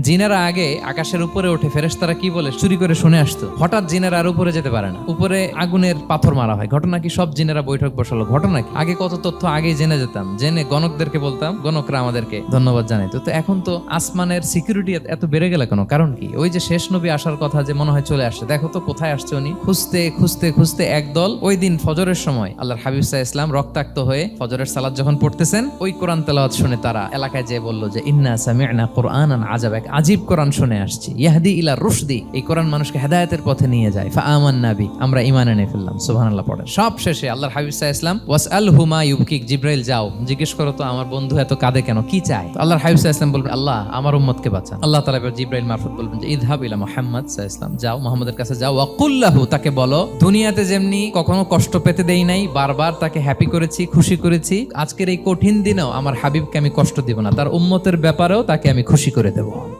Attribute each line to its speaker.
Speaker 1: জিনেরা আগে আকাশের উপরে ওঠে, ফেরেশতারা কি বলে? চুরি করে শুনে আসতো। হঠাৎ জিনেরা আর উপরে যেতে পারে না। উপরে আগুনের পাথর মারা হয়। ঘটনা কি? সব জিনেরা বৈঠক বসালো। ঘটনা কি? আগে কত তথ্য, আগেই জেনে যেতাম। জেনে গণকদেরকে বলতাম, গণকরা আমাদেরকে ধন্যবাদ জানাইতো। তো এখন তো আসমানের সিকিউরিটি এত বেড়ে গেল কেন কারণ কি? ওই যে শেষ নবী আসার কথা যে মনে হয় চলে আসছে দেখো তো কোথায় আসছে উনি? খুঁজতে খুঁজতে খুঁজতে একদল ওই দিন ফজরের সময় আল্লাহর হাবিব সাহা ইসলাম রক্তাক্ত হয়ে ফজরের সালাদ যখন পড়তেছেন, ওই কোরআন তেলাওয়াত শুনে তারা এলাকায় যে বলল যে, ইন্না সামি'না কোরআনান আজাব আজীব কোরআন শুনে আসছি। ইয়াহদি ইলা রুশদি, এই কোরআন মানুষকে হেদায়েতের পথে নিয়ে যায়। ফা আমান নাবি, আমরা ঈমান এনে ফেললাম, সুবহানাল্লাহ পড়ে সব শেষে আল্লাহর হাবিব সাহা ইসলাম ওয়াস আল হুমা ইউকিক জিব্রাইল, যাও, জিজ্ঞেস করো তো আমার বন্ধু এত কাঁদে কেন, কি চায়? তো আল্লাহর হাবিব সাহা ইসলাম বলবেন, আল্লাহ, আমার উম্মতকে বাঁচান। আল্লাহ এবার জিব্রাইল মারফত বলবেন যে ইদহাব ইলা মুহাম্মদ সাহা ইসলাম যাও, মুহাম্মদের কাছে যাও। ওয়াকুল্লাহু, তাকে বলো, দুনিয়াতে যেমনি কখনো কষ্ট পেতে দেই নাই, বারবার তাকে হ্যাপি করেছি, খুশি করেছি, আজকের এই কঠিন দিনেও আমার হাবিবকে আমি কষ্ট দিব না, তার উম্মতের ব্যাপারেও তাকে আমি খুশি করে দেব।